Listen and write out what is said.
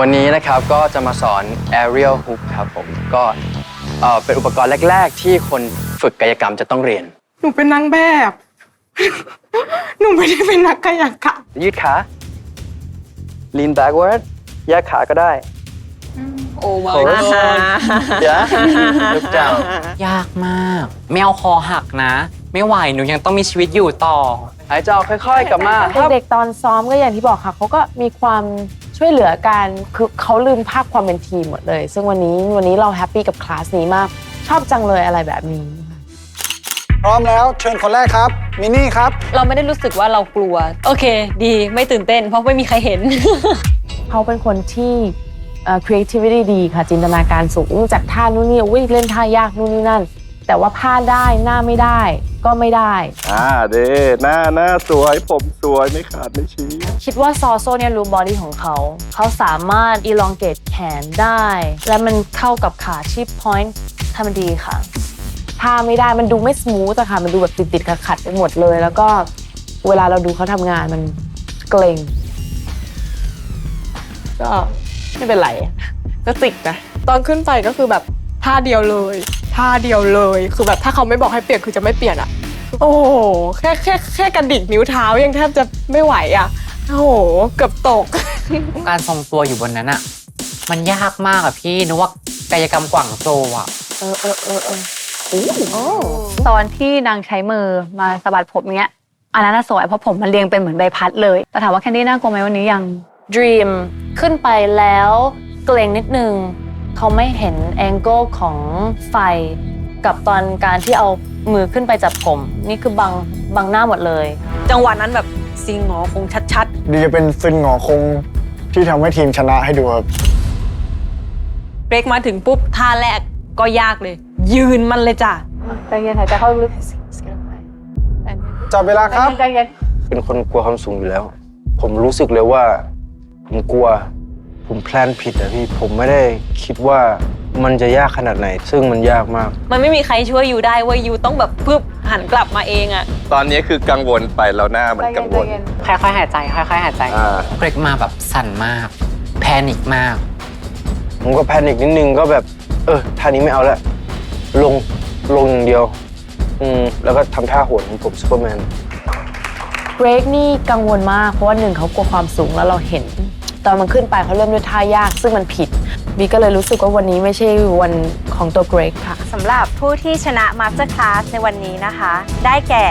วันนี้นะครับก็จะมาสอน aerial hook ครับผมก็เอ่อเป็นอุปกรณ์แรก ๆ ที่คนฝึกกายกรรมจะต้องเรียน หนูเป็นนางแบบ หนูไม่ได้เป็นนักกายกรรมยืดขา lean backward แยกขาก็ได้ โอ้ my god เดี๋ยว look down ยากมากไม่เอาคอหักนะ ไม่ไหวหนูยังต้องมีชีวิตอยู่ต่อ หายใจออกค่อย ๆ กลับมาครับ เด็กๆตอนซ้อมก็อย่างที่บอกค่ะเขาก็มีความ ช่วยเหลือกันคือเขาลืมภาพความเป็นทีมหมดเลย ซึ่งวันนี้วันนี้เราแฮปปี้กับคลาสนี้มาก ชอบจังเลยอะไรแบบนี้ พร้อมแล้วเชิญคนแรกครับมินนี่ครับ เราไม่ได้รู้สึกว่าเรากลัว โอเค ดีไม่ตื่นเต้น เพราะไม่มีใครเห็น เขาเป็นคนที่เอ่อ creativity ดีค่ะจินตนาการสูงจากท่านู่นนี่อุ้ยเล่นท่ายากนู่นนี่นั่น แต่ว่าพลาดได้หน้าไม่ได้ก็ไม่ได้ อ่าเด้หน้าหน้าสวยผมสวยไม่ขาดไม่ชี้ คิดว่าซอโซเนี่ยรู้บอดี้ของเขา เขาสามารถ elongate แขนได้ และมันเข้ากับขาที่ point ทำดีค่ะท่าไม่ได้มันดูไม่สมูทอะค่ะ มันดูแบบติดๆขัดๆไปหมดเลย แล้วก็เวลาเราดูเขาทำงานมันเกรงก็ไม่เป็นไรก็ติดนะ ตอนขึ้นไปก็คือแบบท่าเดียวเลย ท่าเดียวเลย คือแบบถ้าเขาไม่บอกให้เปลี่ยนคือจะไม่เปลี่ยนอะโอ้โหแค่แค่แค่กระดิกนิ้วเท้ายังแทบจะไม่ไหวอะโอ้โหเกือบตก การทรงตัวอยู่บนนั้นอะมันยากมากอะพี่นึกว่ากายกรรมกว่างโจอะเออเออเออเออตอนที่นางใช้มือมาสะบัดผมเนี้ยอันนั้นน่ะสวยเพราะผมมันเรียงเป็นเหมือนใบพัดเลยแต่ถามว่าแคนดี้น่ากลัวไหมวันนี้ยัง Dream ขึ้นไปแล้วเกรงนิดนึง เขาไม่เห็นแองเกิลของไฟกับตอนการที่เอามือขึ้นไปจับผม นี่คือบังบังหน้าหมดเลย จังหวะนั้นแบบซิงหงอคงชัดดีจะเป็นซึนหงอคงที่ทำให้ทีมชนะให้ดูครับๆเบรกมาถึงปุ๊บท่าแรกก็ยากเลย ยืนมันเลยจ้ะ ใจเย็นหายใจเข้าลึกจับเวลาครับ ใจเย็นเป็นคนกลัวความสูงอยู่แล้ว ผมรู้สึกเลยว่า ผมกลัว ผมแพลนผิดอะพี่ผมไม่ได้คิดว่ามันจะยากขนาดไหน ซึ่งมันยากมาก มันไม่มีใครช่วยยูได้เว่ายูต้องแบบปึ๊บหันกลับมาเองอะตอนนี้คือกังวลไปแล้วหน้ามันกังวลค่อยๆหายใจค่อยๆหายใจอ่าเบรกมาแบบสั่นมาก แพนิคมาก ผมก็แพนิคนิดนึงก็แบบ เออท่านี้ไม่เอาละลงลงอย่างเดียว อืมแล้วก็ทำท่าโหนของผมซูเปอร์แมน เบรกนี่กังวลมากเพราะว่าหนึ่งเขากลัวความสูงแล้วเราเห็น ตอนมันขึ้นไปเขาเริ่มด้วยท่ายาก ซึ่งมันผิดบีก็เลยรู้สึกว่าวันนี้ไม่ใช่วันของตัวเกรกค่ะ สำหรับผู้ที่ชนะมาสเตอร์คลาสในวันนี้นะคะ ได้แก่